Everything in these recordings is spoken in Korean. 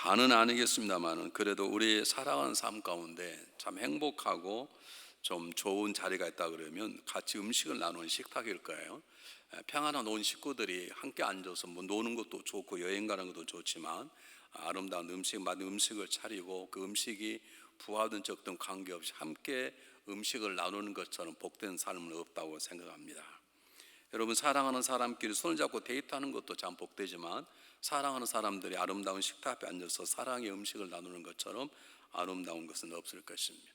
다는 아니겠습니다만은 그래도 우리 살아가는 삶 가운데 참 행복하고 좀 좋은 자리가 있다 그러면 같이 음식을 나누는 식탁일 거예요. 에, 평안한 온 식구들이 함께 앉아서 뭐 노는 것도 좋고 여행 가는 것도 좋지만 아름다운 음식 맛 음식을 차리고 그 음식이 부하든 적든 관계없이 함께 음식을 나누는 것처럼 복된 삶은 없다고 생각합니다. 여러분 사랑하는 사람끼리 손을 잡고 데이트하는 것도 참 복되지만 사랑하는 사람들이 아름다운 식탁 앞에 앉아서 사랑의 음식을 나누는 것처럼 아름다운 것은 없을 것입니다.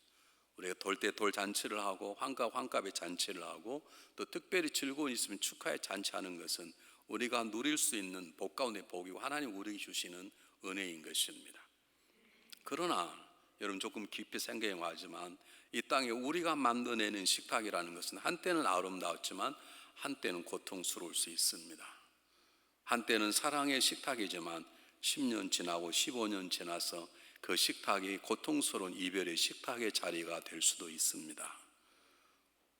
우리가 돌 때 돌 잔치를 하고 환갑 환갑의 잔치를 하고 또 특별히 즐거운 있으면 축하의 잔치하는 것은 우리가 누릴 수 있는 복 가운데 복이고 하나님 우리에게 주시는 은혜인 것입니다. 그러나 여러분 조금 깊이 생각해 하지만 이 땅에 우리가 만들어내는 식탁이라는 것은 한때는 아름다웠지만 한때는 고통스러울 수 있습니다. 한때는 사랑의 식탁이지만 10년 지나고 15년 지나서 그 식탁이 고통스러운 이별의 식탁의 자리가 될 수도 있습니다.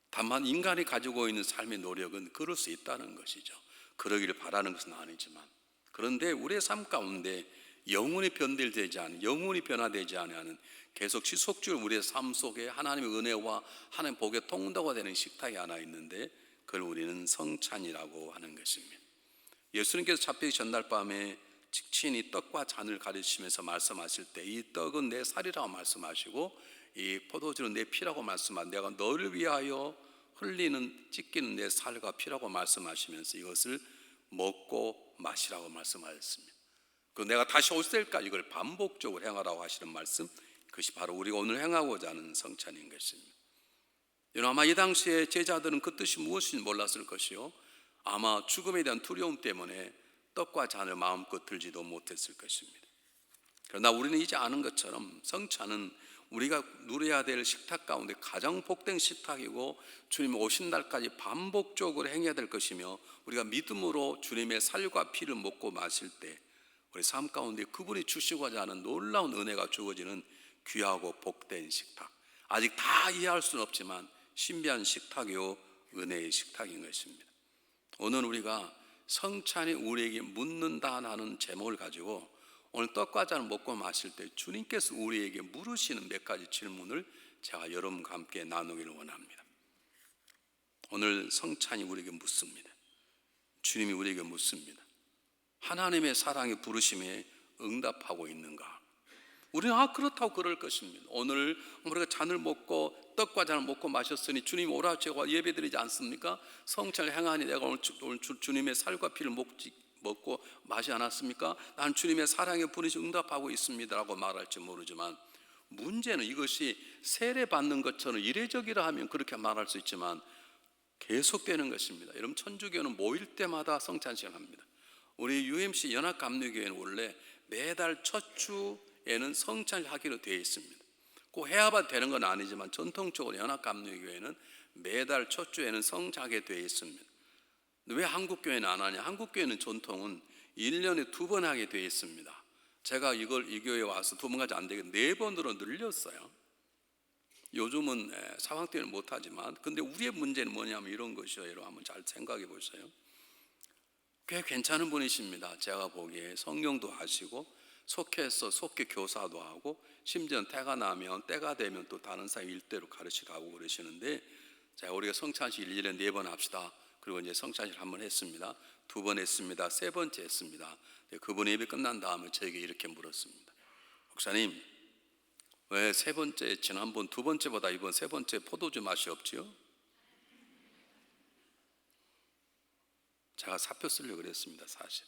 다만 인간이 가지고 있는 삶의 노력은 그럴 수 있다는 것이죠. 그러기를 바라는 것은 아니지만 그런데 우리의 삶 가운데 영원히 변질되지 않은 영원히 변화되지 않은 계속 지속적으로 우리의 삶 속에 하나님의 은혜와 하나님 복의 통로가 되는 식탁이 하나 있는데 그걸 우리는 성찬이라고 하는 것입니다. 예수님께서 잡히기 전날 밤에 친히 떡과 잔을 가르치면서 말씀하실 때 이 떡은 내 살이라고 말씀하시고 이 포도주는 내 피라고 말씀한 내가 너를 위하여 흘리는 찢기는 내 살과 피라고 말씀하시면서 이것을 먹고 마시라고 말씀하셨습니다. 그 내가 다시 올 때까지 이걸 반복적으로 행하라고 하시는 말씀 그것이 바로 우리가 오늘 행하고자 하는 성찬인 것입니다. 여러분 아마 이 당시에 제자들은 그 뜻이 무엇인지 몰랐을 것이요. 아마 죽음에 대한 두려움 때문에 떡과 잔을 마음껏 들지도 못했을 것입니다. 그러나 우리는 이제 아는 것처럼 성찬은 우리가 누려야 될 식탁 가운데 가장 복된 식탁이고 주님 오신 날까지 반복적으로 행해야 될 것이며 우리가 믿음으로 주님의 살과 피를 먹고 마실 때 우리 삶 가운데 그분이 주시고자 하는 놀라운 은혜가 주어지는 귀하고 복된 식탁. 아직 다 이해할 수는 없지만 신비한 식탁이요 은혜의 식탁인 것입니다. 오늘 우리가 성찬이 우리에게 묻는다는 제목을 가지고 오늘 떡과 잔을 먹고 마실 때 주님께서 우리에게 물으시는 몇 가지 질문을 제가 여러분과 함께 나누기를 원합니다. 오늘 성찬이 우리에게 묻습니다. 주님이 우리에게 묻습니다. 하나님의 사랑의 부르심에 응답하고 있는가? 우리는 아 그렇다고 그럴 것입니다. 오늘 우리가 잔을 먹고 떡과 잔을 먹고 마셨으니 주님 오라 제가 예배드리지 않습니까? 성찬을 행하니 내가 오늘, 주, 오늘 주, 주님의 살과 피를 먹지, 먹고 마시 않았습니까? 난 주님의 사랑에 부르시 응답하고 있습니다라고 말할지 모르지만 문제는 이것이 세례 받는 것처럼 이례적이라 하면 그렇게 말할 수 있지만 계속되는 것입니다. 여러분 천주교는 모일 때마다 성찬식을 합니다. 우리 UMC 연합감리교회는 원래 매달 첫 주 에는 성찬을 하기로 되어 있습니다. 꼭 해야만 되는 건 아니지만 전통적으로 연합감리교회는 매달 첫 주에는 성찬하게 되어 있습니다. 왜 한국교회는 안 하냐? 한국교회는 전통은 1년에 두 번 하게 되어 있습니다. 제가 이걸 이 교회에 와서 두 번까지 안 되게 네 번으로 늘렸어요. 요즘은 상황 때문에 못하지만 근데 우리의 문제는 뭐냐면 이런 것이요. 여러분 한번 잘 생각해 보세요. 꽤 괜찮은 분이십니다. 제가 보기에 성경도 하시고 속해서 속해 교사도 하고 심지어 때가 나면 때가 되면 또 다른 사람 일대로 가르치고 그러시는데 자 우리가 성찬식 1년에 네 번 합시다. 그리고 이제 성찬식 한 번 했습니다. 두 번 했습니다. 세 번째 했습니다. 그분 예배 끝난 다음에 저에게 이렇게 물었습니다. 목사님 왜 세 번째 지난번 두 번째보다 이번 세 번째 포도주 맛이 없지요? 제가 사표 쓰려고 그랬습니다, 사실.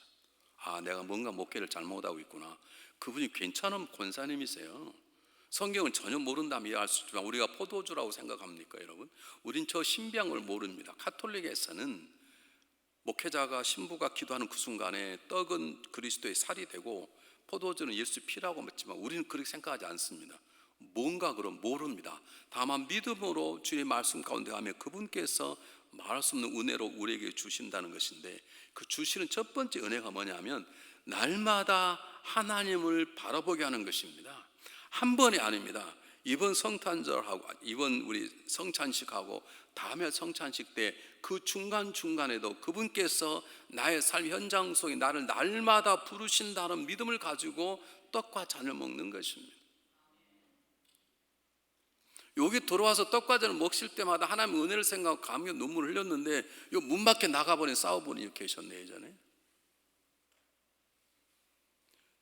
아, 내가 뭔가 목회를 잘못하고 있구나. 그분이 괜찮은 권사님이세요. 성경을 전혀 모른다면 이해할 수 있지만 우리가 포도주라고 생각합니까, 여러분? 우린 저 신비한 걸 모릅니다. 카톨릭에서는 목회자가 신부가 기도하는 그 순간에 떡은 그리스도의 살이 되고 포도주는 예수 피라고 묻지만 우리는 그렇게 생각하지 않습니다. 뭔가 그럼 모릅니다. 다만 믿음으로 주의 말씀 가운데 하면 그분께서 말할 수 없는 은혜로 우리에게 주신다는 것인데 그 주시는 첫 번째 은혜가 뭐냐면 날마다 하나님을 바라보게 하는 것입니다. 한 번이 아닙니다. 이번 성탄절하고 이번 우리 성찬식하고 다음에 성찬식 때 그 중간 중간에도 그분께서 나의 삶 현장 속에 나를 날마다 부르신다는 믿음을 가지고 떡과 잔을 먹는 것입니다. 여기 들어와서 떡과 잔을 먹실 때마다 하나님의 은혜를 생각하고 감격 눈물을 흘렸는데 요 문 밖에 나가버린 싸워보니 계셨네 예전에.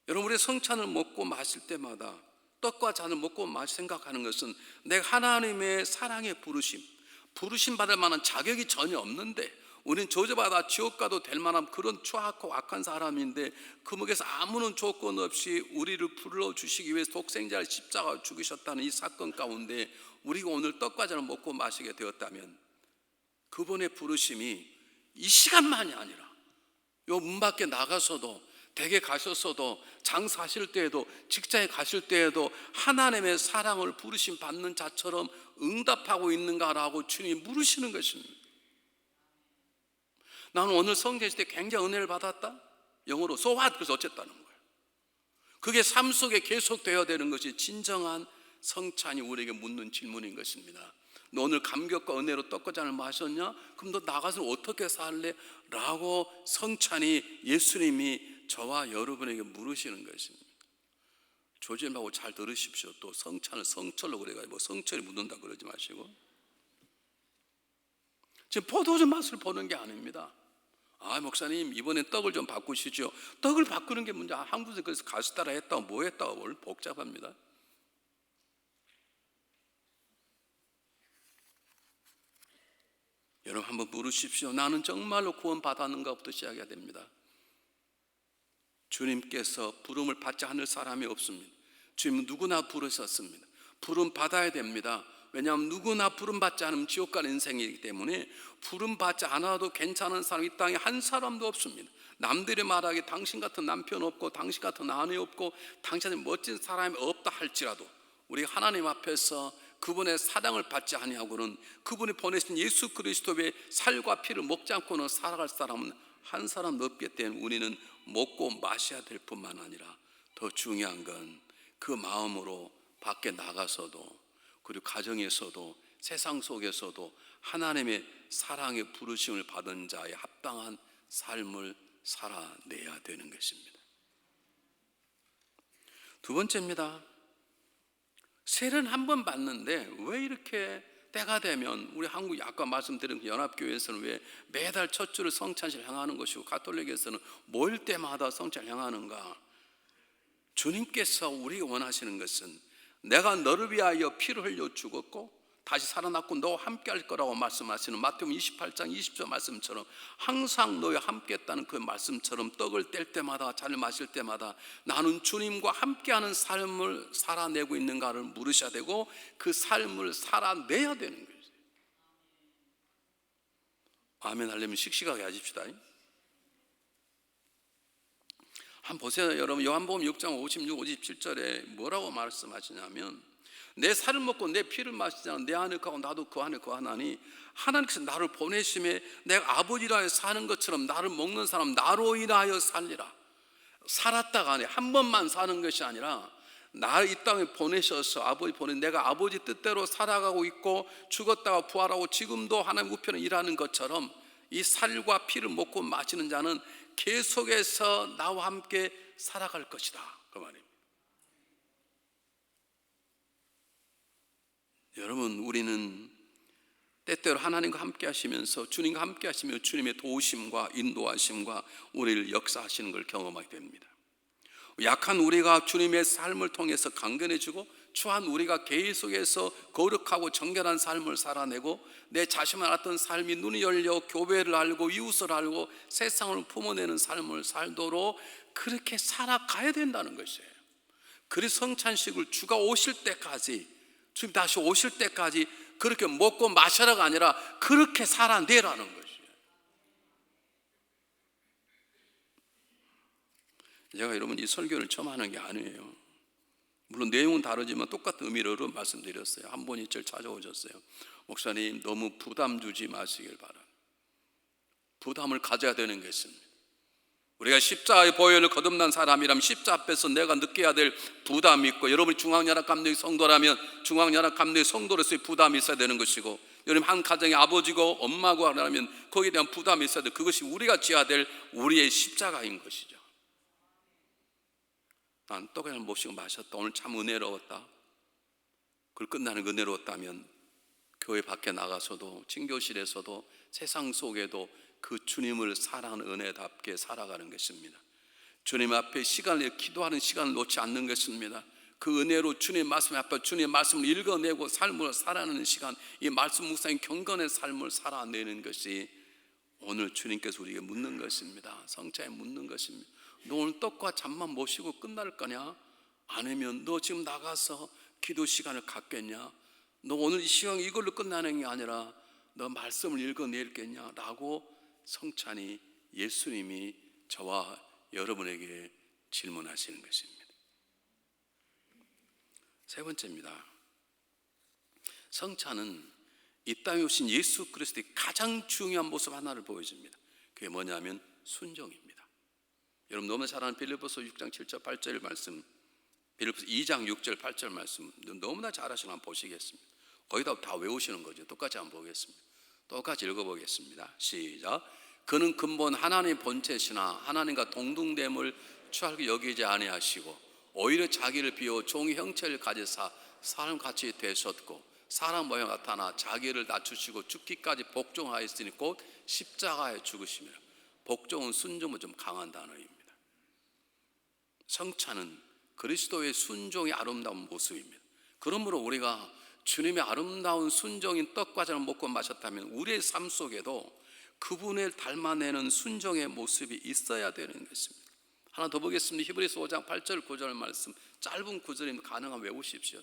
여러분 우리 성찬을 먹고 마실 때마다 떡과 잔을 먹고 마시 생각하는 것은 내가 하나님의 사랑의 부르심, 부르심 받을 만한 자격이 전혀 없는데 우리는 저주받아 지옥 가도 될 만한 그런 추악하고 악한 사람인데 그목에서 아무런 조건 없이 우리를 불러 주시기 위해서 독생자를 십자가 죽이셨다는 이 사건 가운데 우리가 오늘 떡과 잔을 먹고 마시게 되었다면 그분의 부르심이 이 시간만이 아니라 요 문 밖에 나가서도 댁에 가셨어도 장사하실 때에도 직장에 가실 때에도 하나님의 사랑을 부르심 받는 자처럼 응답하고 있는가라고 주님이 물으시는 것입니다. 나는 오늘 성제시 때 굉장히 은혜를 받았다. 영어로 so what 그래서 어쨌다는 거예요. 그게 삶 속에 계속되어야 되는 것이 진정한 성찬이 우리에게 묻는 질문인 것입니다. 너 오늘 감격과 은혜로 떡과잔을 마셨냐? 그럼 너 나가서 어떻게 살래? 라고 성찬이 예수님이 저와 여러분에게 물으시는 것입니다. 조짐하고 잘 들으십시오. 또 성찬을 성철로 그래가지고 뭐 성철이 묻는다 그러지 마시고. 지금 포도주 맛을 보는 게 아닙니다. 아 목사님 이번엔 떡을 좀 바꾸시죠. 떡을 바꾸는 게 문제. 한국에서 그래서 가수 따라 했다고 뭐 했다고 뭘 복잡합니다. 여러분 한번 물으십시오. 나는 정말로 구원 받았는가부터 시작해야 됩니다. 주님께서 부름을 받지 않을 사람이 없습니다. 주님은 누구나 부르셨습니다. 부름 받아야 됩니다. 왜냐하면 누구나 부름 받지 않으면 지옥 가는 인생이기 때문에 부름 받지 않아도 괜찮은 사람 이 땅에 한 사람도 없습니다. 남들이 말하기 당신 같은 남편 없고 당신 같은 아내 없고 당신은 멋진 사람이 없다 할지라도 우리 하나님 앞에서 그분의 사랑을 받지 아니하고는 그분이 보내신 예수 그리스도의 살과 피를 먹지 않고는 살아갈 사람은 한 사람도 없기 때문에 우리는 먹고 마셔야 될 뿐만 아니라 더 중요한 건 그 마음으로 밖에 나가서도 그리고 가정에서도 세상 속에서도 하나님의 사랑의 부르심을 받은 자의 합당한 삶을 살아내야 되는 것입니다. 두 번째입니다. 세례는 한 번 받는데 왜 이렇게 때가 되면 우리 한국 아까 말씀드린 그 연합교회에서는 왜 매달 첫 주를 성찬실 향하는 것이고 가톨릭에서는 모일 때마다 성찬 향하는가? 주님께서 우리가 원하시는 것은 내가 너를 위하여 피를 흘려 죽었고 다시 살아났고 너와 함께 할 거라고 말씀하시는 마태복음 28장 20절 말씀처럼 항상 너와 함께 했다는 그 말씀처럼 떡을 뗄 때마다 잔을 마실 때마다 나는 주님과 함께하는 삶을 살아내고 있는가를 물으셔야 되고 그 삶을 살아내야 되는 거예요. 아멘 하려면 씩씩하게 하십시다. 한번 보세요. 여러분 요한복음 6장 56, 57절에 뭐라고 말씀하시냐면 내 살을 먹고 내 피를 마시잖아 내 안에 거하고 나도 그 안에 거하나니 하나님께서 나를 보내심에 내가 아버지라 하 사는 것처럼 나를 먹는 사람 나로 인하여 살리라. 살았다가 아니 한 번만 사는 것이 아니라 나를 이 땅에 보내셔서 아버지 보내 내가 아버지 뜻대로 살아가고 있고 죽었다가 부활하고 지금도 하나님 우편에 일하는 것처럼 이 살과 피를 먹고 마시는 자는 계속해서 나와 함께 살아갈 것이다. 그 말입니다. 여러분, 우리는 때때로 하나님과 함께 하시면서 주님과 함께 하시며 주님의 도우심과 인도하심과 우리를 역사하시는 걸 경험하게 됩니다. 약한 우리가 주님의 삶을 통해서 강건해지고 추한 우리가 계속해서 거룩하고 정결한 삶을 살아내고 내 자신만 알았던 삶이 눈이 열려 교회를 알고 이웃을 알고 세상을 품어내는 삶을 살도록 그렇게 살아가야 된다는 것이에요. 그리 성찬식을 주가 오실 때까지 주님 다시 오실 때까지 그렇게 먹고 마셔라가 아니라 그렇게 살아내라는 것이에요. 제가 여러분 이 설교를 처음 하는 게 아니에요. 물론 내용은 다르지만 똑같은 의미로 말씀드렸어요. 한 분이 저를 찾아오셨어요. 목사님 너무 부담 주지 마시길 바랍니다. 부담을 가져야 되는 것입니다. 우리가 십자가의 보혈을 거듭난 사람이라면 십자 앞에서 내가 느껴야 될 부담이 있고 여러분이 중앙연합 감독의 성도라면 중앙연합 감독의 성도로서의 부담이 있어야 되는 것이고 여러분 한 가정의 아버지고 엄마고 하면 거기에 대한 부담이 있어야 돼 그것이 우리가 지어야 될 우리의 십자가인 것이죠 난또 그냥 모시고 마셨다 오늘 참 은혜로웠다 그걸 끝나는 은혜로웠다면 교회 밖에 나가서도 친교실에서도 세상 속에도 그 주님을 사랑하는 은혜답게 살아가는 것입니다. 주님 앞에 시간을 기도하는 시간을 놓지 않는 것입니다. 그 은혜로 주님 말씀 앞에 주님의 말씀을 읽어내고 삶을 살아내는 시간, 이 말씀 묵상의 경건의 삶을 살아내는 것이 오늘 주님께서 우리에게 묻는 것입니다. 성차에 묻는 것입니다. 너 오늘 떡과 잠만 모시고 끝날 거냐? 아니면 너 지금 나가서 기도 시간을 갖겠냐? 너 오늘 이 시간 이걸로 끝나는 게 아니라 너 말씀을 읽어낼겠냐? 라고 성찬이 예수님이 저와 여러분에게 질문하시는 것입니다. 세 번째입니다. 성찬은 이 땅에 오신 예수 그리스도의 가장 중요한 모습 하나를 보여줍니다. 그게 뭐냐면 순종입니다. 여러분 너무 잘 아는 빌립보서 6장 7절 8절 말씀, 빌립보서 2장 6절 8절 말씀 너무나 잘 아시는 한번 보시겠습니다. 거기다 다 외우시는 거죠. 똑같이 한번 보겠습니다. 똑같이 읽어보겠습니다. 시작. 그는 근본 하나님 본체시나 하나님과 동등됨을 취하게 여기지 아니하시고 오히려 자기를 비워 종의 형체를 가지사 사람 같이 되셨고 사람 모양 나타나 자기를 낮추시고 죽기까지 복종하였으니 곧 십자가에 죽으시며 복종은 순종은 좀 강한 단어입니다. 성찬은 그리스도의 순종의 아름다운 모습입니다. 그러므로 우리가 주님의 아름다운 순종인 떡과자를 먹고 마셨다면 우리의 삶 속에도 그분을 닮아내는 순종의 모습이 있어야 되는 것입니다. 하나 더 보겠습니다. 히브리서 5장 8절 9절 말씀 짧은 구절이면 가능한 외우십시오.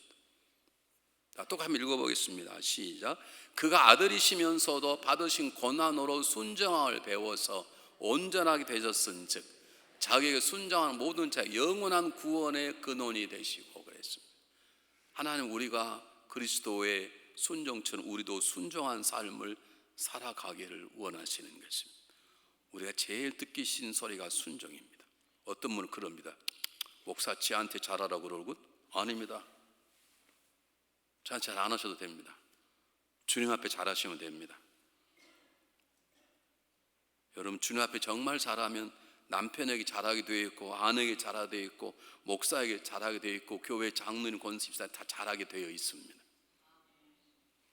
자, 또 한번 읽어보겠습니다. 시작. 그가 아들이시면서도 받으신 고난으로 순정함을 배워서 온전하게 되셨은즉 자기에게 순정하는 모든 자 영원한 구원의 근원이 되시고 그랬습니다. 하나님 우리가 그리스도의 순종처럼 우리도 순종한 삶을 살아가기를 원하시는 것입니다. 우리가 제일 듣기 싫은 소리가 순종입니다. 어떤 분은 그럽니다. 목사 지한테 잘하라고 그러고 아닙니다. 저한테 잘안 하셔도 됩니다. 주님 앞에 잘하시면 됩니다. 여러분 주님 앞에 정말 잘하면 남편에게 잘하게 되어 있고 아내에게 잘하게 되어 있고 목사에게 잘하게 되어 있고 교회 장로님 권습사 다 잘하게 되어 있습니다.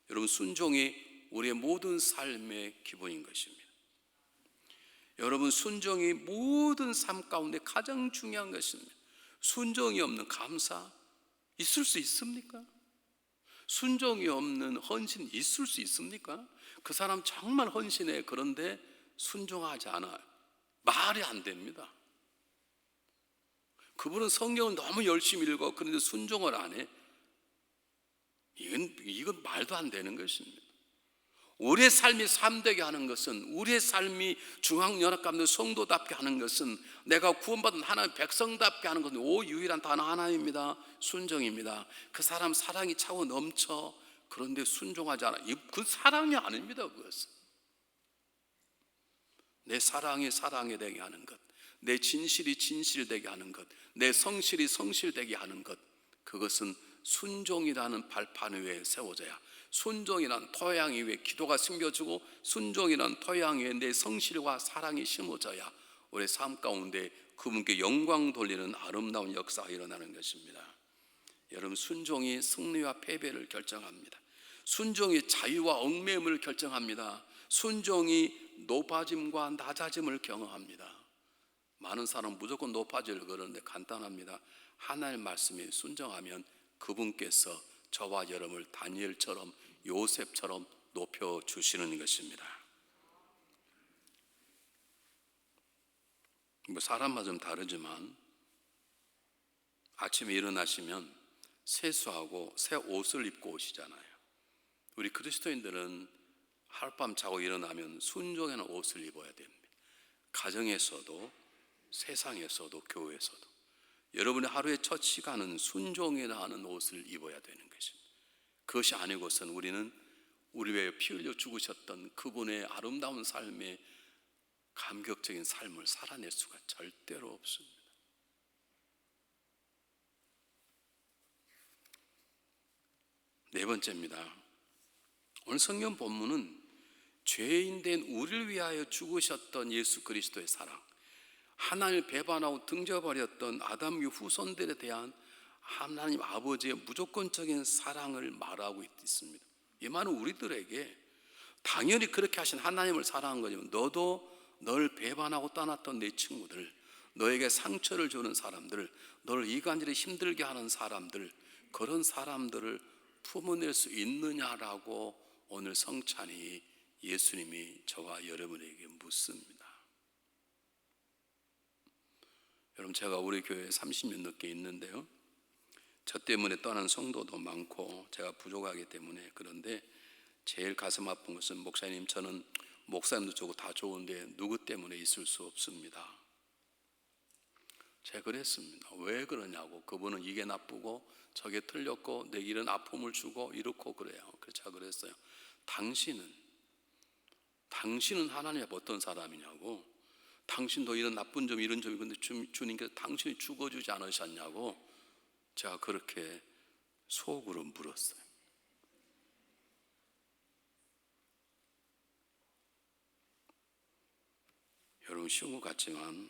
여러분 순종이 우리의 모든 삶의 기본인 것입니다. 여러분 순종이 모든 삶 가운데 가장 중요한 것입니다. 순종이 없는 감사 있을 수 있습니까? 순종이 없는 헌신 있을 수 있습니까? 그 사람 정말 헌신해 그런데 순종하지 않아요. 말이 안 됩니다. 그분은 성경을 너무 열심히 읽어 그런데 순종을 안 해. 이건 이건 말도 안 되는 것입니다. 우리의 삶이 삶되게 하는 것은 우리의 삶이 중앙연합감독 성도답게 하는 것은 내가 구원받은 하나님 백성답게 하는 것은 오 유일한 단어 하나입니다. 순종입니다. 그 사람 사랑이 차고 넘쳐 그런데 순종하지 않아. 그 사랑이 아닙니다. 그것은 내 사랑이 사랑이 되게 하는 것, 내 진실이 진실되게 하는 것, 내 성실이 성실되게 하는 것, 그것은 순종이라는 발판 위에 세워져야 순종이란 토양 위에 기도가 숨겨주고 순종이란 토양 위에 내 성실과 사랑이 심어져야 우리 삶 가운데 그분께 영광 돌리는 아름다운 역사가 일어나는 것입니다. 여러분 순종이 승리와 패배를 결정합니다. 순종이 자유와 얽매임을 결정합니다. 순종이 높아짐과 낮아짐을 경험합니다. 많은 사람 무조건 높아지를 그러는데 간단합니다. 하나님 말씀에 순종하면 그분께서 저와 여러분을 다니엘처럼 요셉처럼 높여 주시는 것입니다. 뭐 사람마다 좀 다르지만 아침에 일어나시면 세수하고 새 옷을 입고 오시잖아요. 우리 그리스도인들은 하룻밤 자고 일어나면 순종하는 옷을 입어야 됩니다. 가정에서도 세상에서도 교회에서도 여러분의 하루의 첫 시간은 순종이라 하는 옷을 입어야 되는 것입니다. 그것이 아니고선 우리는 우리 위해 피 흘려 죽으셨던 그분의 아름다운 삶의 감격적인 삶을 살아낼 수가 절대로 없습니다. 네 번째입니다. 오늘 성경 본문은 죄인 된 우리를 위하여 죽으셨던 예수 그리스도의 사랑, 하나님을 배반하고 등져버렸던 아담의 후손들에 대한 하나님 아버지의 무조건적인 사랑을 말하고 있습니다. 이 말은 우리들에게 당연히 그렇게 하신 하나님을 사랑한 거지만 너도 널 배반하고 떠났던 내 친구들, 너에게 상처를 주는 사람들, 너를 이간질에 힘들게 하는 사람들, 그런 사람들을 품어낼 수 있느냐라고 오늘 성찬이 예수님이 저와 여러분에게 묻습니다. 여러분 제가 우리 교회에 30년 넘게 있는데요. 저 때문에 떠난 성도도 많고 제가 부족하기 때문에 그런데 제일 가슴 아픈 것은 목사님 저는 목사님도 좋고 다 좋은데 누구 때문에 있을 수 없습니다. 제가 그랬습니다. 왜 그러냐고 그분은 이게 나쁘고 저게 틀렸고 내 이런 아픔을 주고 이렇고 그래요. 그래서 제가 그랬어요. 당신은 당신은 하나님의 어떤 사람이냐고 당신도 이런 나쁜 점 이런 점이 근데 주, 주님께서 당신이 죽어주지 않으셨냐고 제가 그렇게 속으로 물었어요. 여러분 쉬운 것 같지만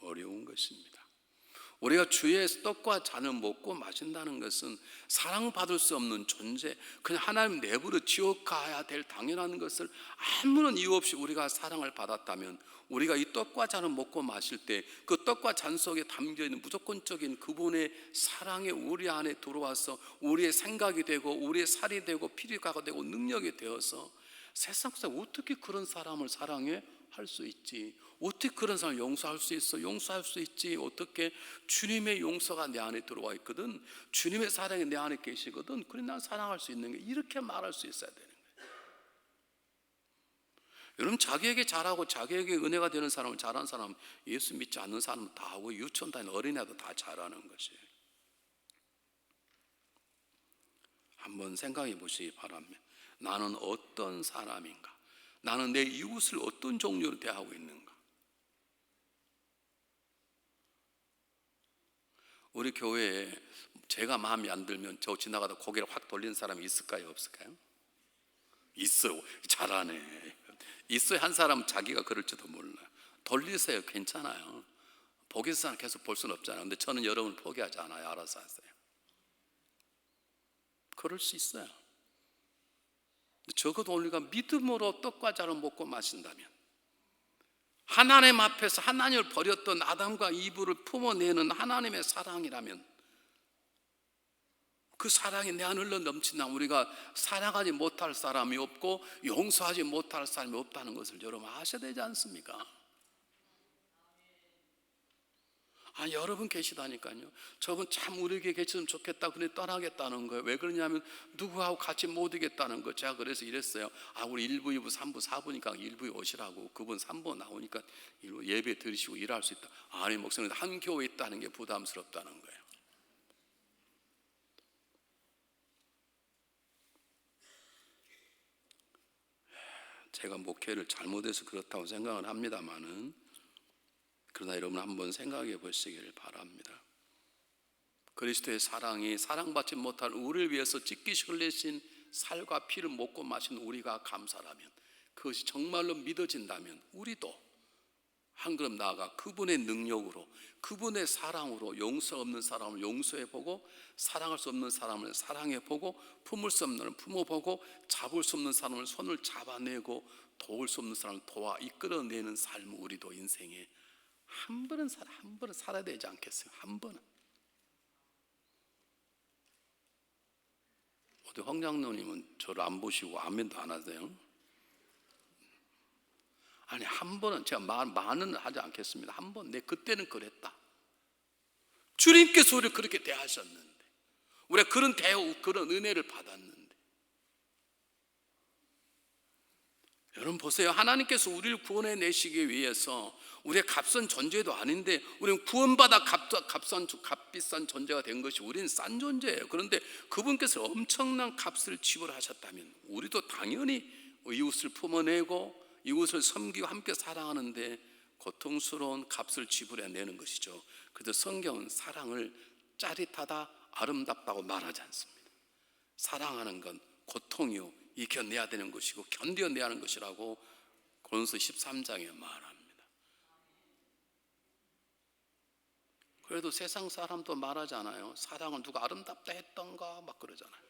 어려운 것입니다. 우리가 주의 떡과 잔을 먹고 마신다는 것은 사랑받을 수 없는 존재, 그냥 하나님 내부로 지옥 가야 될 당연한 것을 아무런 이유 없이 우리가 사랑을 받았다면 우리가 이 떡과 잔을 먹고 마실 때 그 떡과 잔 속에 담겨 있는 무조건적인 그분의 사랑이 우리 안에 들어와서 우리의 생각이 되고 우리의 살이 되고 피리가 되고 능력이 되어서 세상에서 어떻게 그런 사람을 사랑해? 할 수 있지. 어떻게 그런 사람을 용서할 수 있어? 용서할 수 있지. 어떻게 주님의 용서가 내 안에 들어와 있거든. 주님의 사랑이 내 안에 계시거든. 그래 난 사랑할 수 있는 게 이렇게 말할 수 있어야 되는 거예요. 여러분 자기에게 잘하고 자기에게 은혜가 되는 사람은 잘하는 사람, 예수 믿지 않는 사람은 다 하고 유치원 다니는 어린애도 다 잘하는 것이에요. 한번 생각해 보시기 바랍니다. 나는 어떤 사람인가? 나는 내 이웃을 어떤 종류로 대하고 있는가? 우리 교회에 제가 마음에 안 들면 저 지나가다 고개를 확 돌리는 사람이 있을까요? 없을까요? 있어요. 잘하네. 있어요. 한 사람 자기가 그럴지도 몰라. 돌리세요. 괜찮아요. 보기서 계속 볼 수는 없잖아요. 근데 저는 여러분 포기하지 않아요. 알아서 하세요. 그럴 수 있어요. 적어도 우리가 믿음으로 떡과 잔을 먹고 마신다면 하나님 앞에서 하나님을 버렸던 아담과 이브를 품어내는 하나님의 사랑이라면 그 사랑이 내 안으로 넘친다 우리가 사랑하지 못할 사람이 없고 용서하지 못할 사람이 없다는 것을 여러분 아셔야 되지 않습니까? 아, 여러분 계시다니까요. 저분 참 우리에게 계셨으면 좋겠다. 근데 떠나겠다는 거예요. 왜 그러냐면 누구하고 같이 못 이겠다는 거. 제가 그래서 이랬어요. 아, 우리 1부, 2부, 3부, 4부니까 1부에 오시라고. 그분 3부 나오니까 예배 들으시고 일할 수 있다. 아니, 목사님 한 교회에 있다는 게 부담스럽다는 거예요. 제가 목회를 잘못해서 그렇다고 생각을 합니다만은 그러나 여러분 한번 생각해 보시기를 바랍니다. 그리스도의 사랑이 사랑받지 못할 우리를 위해서 찢기시 흘리신 살과 피를 먹고 마신 우리가 감사라면 그것이 정말로 믿어진다면 우리도 한 걸음 나아가 그분의 능력으로 그분의 사랑으로 용서 없는 사람을 용서해 보고 사랑할 수 없는 사람을 사랑해 보고 품을 수 없는 사람을 품어 보고 잡을 수 없는 사람을 손을 잡아내고 도울 수 없는 사람을 도와 이끌어내는 삶을 우리도 인생에 한 번은 살아 한 번은 살아야 되지 않겠어요? 한 번은. 어디 황장로님은 저를 안 보시고 아멘도 안 하세요? 아니 한 번은 제가 말 많은 하지 않겠습니다. 한 번 내 그때는 그랬다. 주님께서 우리를 그렇게 대하셨는데 우리가 그런 대우 그런 은혜를 받았는데 여러분 보세요. 하나님께서 우리를 구원해 내시기 위해서 우리의 값선 존재도 아닌데 우리는 구원받아 값선 값비싼 존재가 된 것이 우리는 싼 존재예요. 그런데 그분께서 엄청난 값을 지불하셨다면 우리도 당연히 이웃을 품어내고 이곳을 섬기고 함께 사랑하는데 고통스러운 값을 지불해 내는 것이죠. 그래서 성경은 사랑을 짜릿하다, 아름답다고 말하지 않습니다. 사랑하는 건 고통이요 이겨내야 되는 것이고 견뎌내야 하는 것이라고 고린도서 13장에 말합니다. 그래도 세상 사람도 말하잖아요. 사랑은 누가 아름답다 했던가 막 그러잖아요.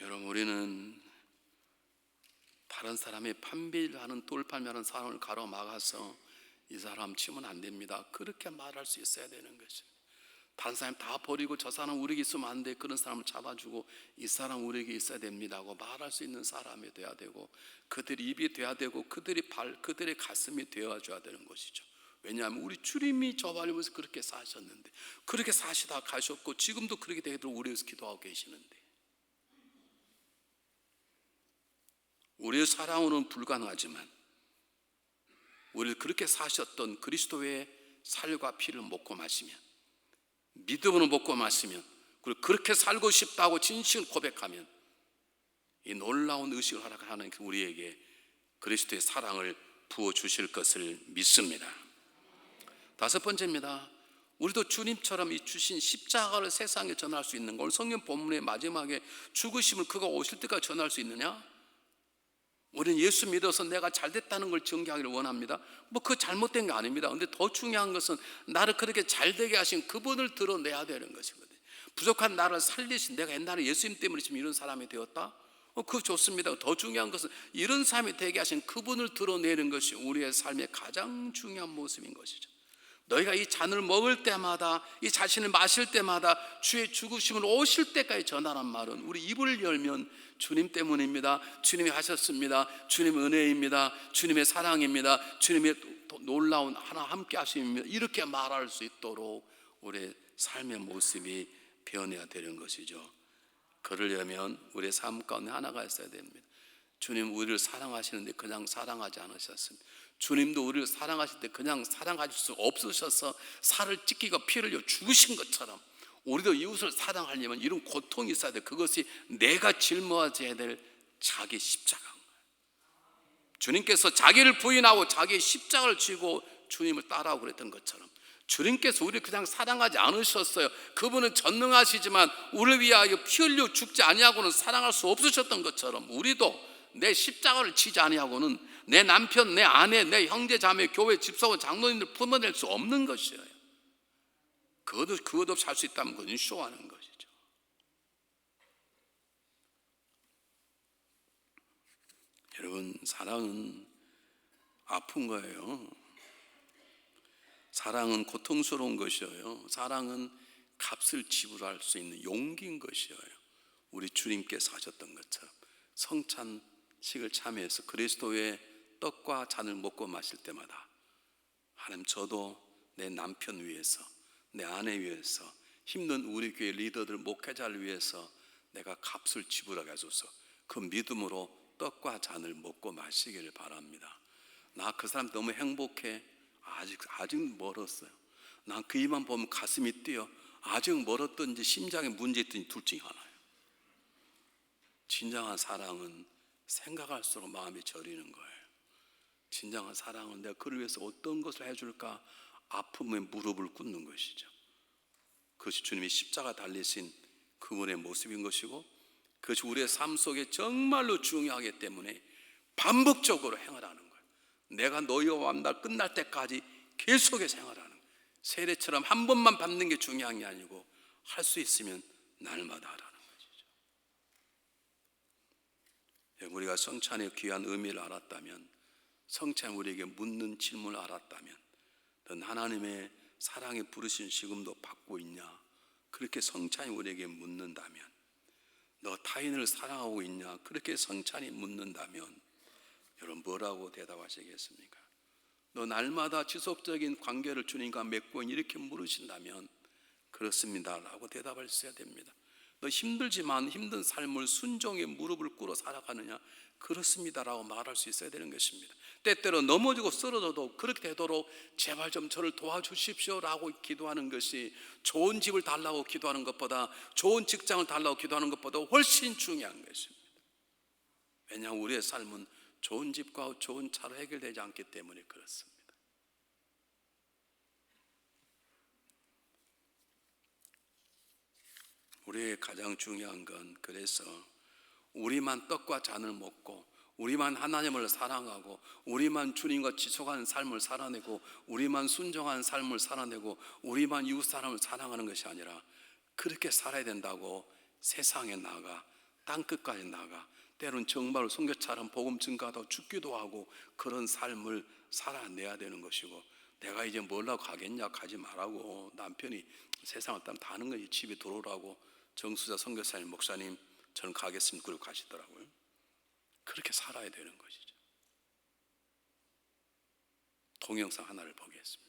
여러분 우리는 다른 사람이 판비하는 돌팔매하는 사람을 가로막아서 이 사람 치면 안 됩니다. 그렇게 말할 수 있어야 되는 것이. 다른 사람 다 버리고 저 사람 우리에게 있으면 안 돼. 그런 사람을 잡아주고 이 사람 우리에게 있어야 됩니다 고 말할 수 있는 사람이 돼야 되고 그들이 입이 돼야 되고 그들이 발 그들의 가슴이 되어줘야 되는 것이죠. 왜냐하면 우리 주님이 저 발리면서 그렇게 사셨는데 그렇게 사시다 가셨고 지금도 그렇게 되도록 우리에서 기도하고 계시는데 우리의 사랑으로는 불가능하지만 우리를 그렇게 사셨던 그리스도의 살과 피를 먹고 마시면 믿음으로 먹고 마시면 그리고 그렇게 살고 싶다고 진실을 고백하면 이 놀라운 의식을 하락하는 우리에게 그리스도의 사랑을 부어 주실 것을 믿습니다. 다섯 번째입니다. 우리도 주님처럼 이 주신 십자가를 세상에 전할 수 있는 걸 성경 본문의 마지막에 죽으심을 그가 오실 때까지 전할 수 있느냐? 우리는 예수 믿어서 내가 잘 됐다는 걸 증거하기를 원합니다. 뭐 그 잘못된 게 아닙니다. 근데 더 중요한 것은 나를 그렇게 잘 되게 하신 그분을 드러내야 되는 것이거든요. 부족한 나를 살리신 내가 옛날에 예수님 때문에 지금 이런 사람이 되었다. 어, 그거 좋습니다. 더 중요한 것은 이런 사람이 되게 하신 그분을 드러내는 것이 우리의 삶의 가장 중요한 모습인 것이죠. 너희가 이 잔을 먹을 때마다 이 자신을 마실 때마다 주의 죽으심을 오실 때까지 전하란 말은 우리 입을 열면 주님 때문입니다. 주님이 하셨습니다. 주님의 은혜입니다. 주님의 사랑입니다. 주님의 놀라운 하나 함께 하심입니다. 이렇게 말할 수 있도록 우리의 삶의 모습이 변해야 되는 것이죠. 그러려면 우리의 삶 가운데 하나가 있어야 됩니다. 주님 우리를 사랑하시는데 그냥 사랑하지 않으셨습니다. 주님도 우리를 사랑하실 때 그냥 사랑하실 수 없으셔서 살을 찢기고 피를 죽으신 것처럼 우리도 이웃을 사랑하려면 이런 고통이 있어야 돼. 그것이 내가 짊어져야 될 자기 거예요. 주님께서 자기를 부인하고 자기 십자가를 쥐고 주님을 따라오고 그랬던 것처럼 주님께서 우리 그냥 사랑하지 않으셨어요. 그분은 전능하시지만 우리를 위하여 피 흘려 죽지 아니하고는 사랑할 수 없으셨던 것처럼 우리도 내 십자가를 치지 아니하고는 내 남편, 내 아내, 내 형제, 자매, 교회 집사원, 장로님들 품어낼 수 없는 것이에요. 그것도 그것 없이 할수 있다면 그건 쇼하는 것이죠. 여러분 사랑은 아픈 거예요. 사랑은 고통스러운 것이에요. 사랑은 값을 지불할 수 있는 용기인 것이에요. 우리 주님께서 하셨던 것처럼 성찬식을 참여해서 그리스도의 떡과 잔을 먹고 마실 때마다 하나님 저도 내 남편 위해서 내 아내 위해서 힘든 우리 교회 리더들 목회자를 위해서 내가 값을 지불하게 하소서 그 믿음으로 떡과 잔을 먹고 마시기를 바랍니다. 나 그 사람 너무 행복해. 아직 아직 멀었어요. 난 그 이만 보면 가슴이 뛰어. 아직 멀었던지 심장에 문제 있든지 둘 중에 하나예요. 진정한 사랑은 생각할수록 마음이 저리는 거예요. 진정한 사랑은 내가 그를 위해서 어떤 것을 해줄까 아픔에 무릎을 꿇는 것이죠. 그것이 주님이 십자가 달리신 그분의 모습인 것이고 그것이 우리의 삶 속에 정말로 중요하기 때문에 반복적으로 행하라는 거예요. 내가 너희와 만날 끝날 때까지 계속해서 행하라는 거예요. 세례처럼 한 번만 받는 게 중요한 게 아니고 할 수 있으면 날마다 하라는 것이죠. 우리가 성찬의 귀한 의미를 알았다면 성찬 우리에게 묻는 질문을 알았다면 넌 하나님의 사랑에 부르신 지금도 받고 있냐? 그렇게 성찬이 우리에게 묻는다면 너 타인을 사랑하고 있냐? 그렇게 성찬이 묻는다면 여러분 뭐라고 대답하시겠습니까? 너 날마다 지속적인 관계를 주님과 맺고 이렇게 물으신다면 그렇습니다라고 대답하셔야 됩니다. 너 힘들지만 힘든 삶을 순종의 무릎을 꿇어 살아가느냐? 그렇습니다라고 말할 수 있어야 되는 것입니다. 때때로 넘어지고 쓰러져도 그렇게 되도록 제발 좀 저를 도와주십시오라고 기도하는 것이 좋은 집을 달라고 기도하는 것보다 좋은 직장을 달라고 기도하는 것보다 훨씬 중요한 것입니다. 왜냐하면 우리의 삶은 좋은 집과 좋은 차로 해결되지 않기 때문에 그렇습니다. 우리의 가장 중요한 건 그래서 우리만 떡과 잔을 먹고 우리만 하나님을 사랑하고 우리만 주님과 지속하는 삶을 살아내고 우리만 순종하는 삶을 살아내고 우리만 이웃 사람을 사랑하는 것이 아니라 그렇게 살아야 된다고 세상에 나가 땅 끝까지 나가 때론 정말 선교처럼 복음 증가도 죽기도 하고 그런 삶을 살아내야 되는 것이고 내가 이제 뭘라고 가겠냐 가지 말라고. 남편이 세상을 땀 다는 거지. 집에 들어오라고. 정수자 선교사님 목사님 저는 가겠습니다. 그리고 가시더라고요. 그렇게 살아야 되는 것이죠. 동영상 하나를 보겠습니다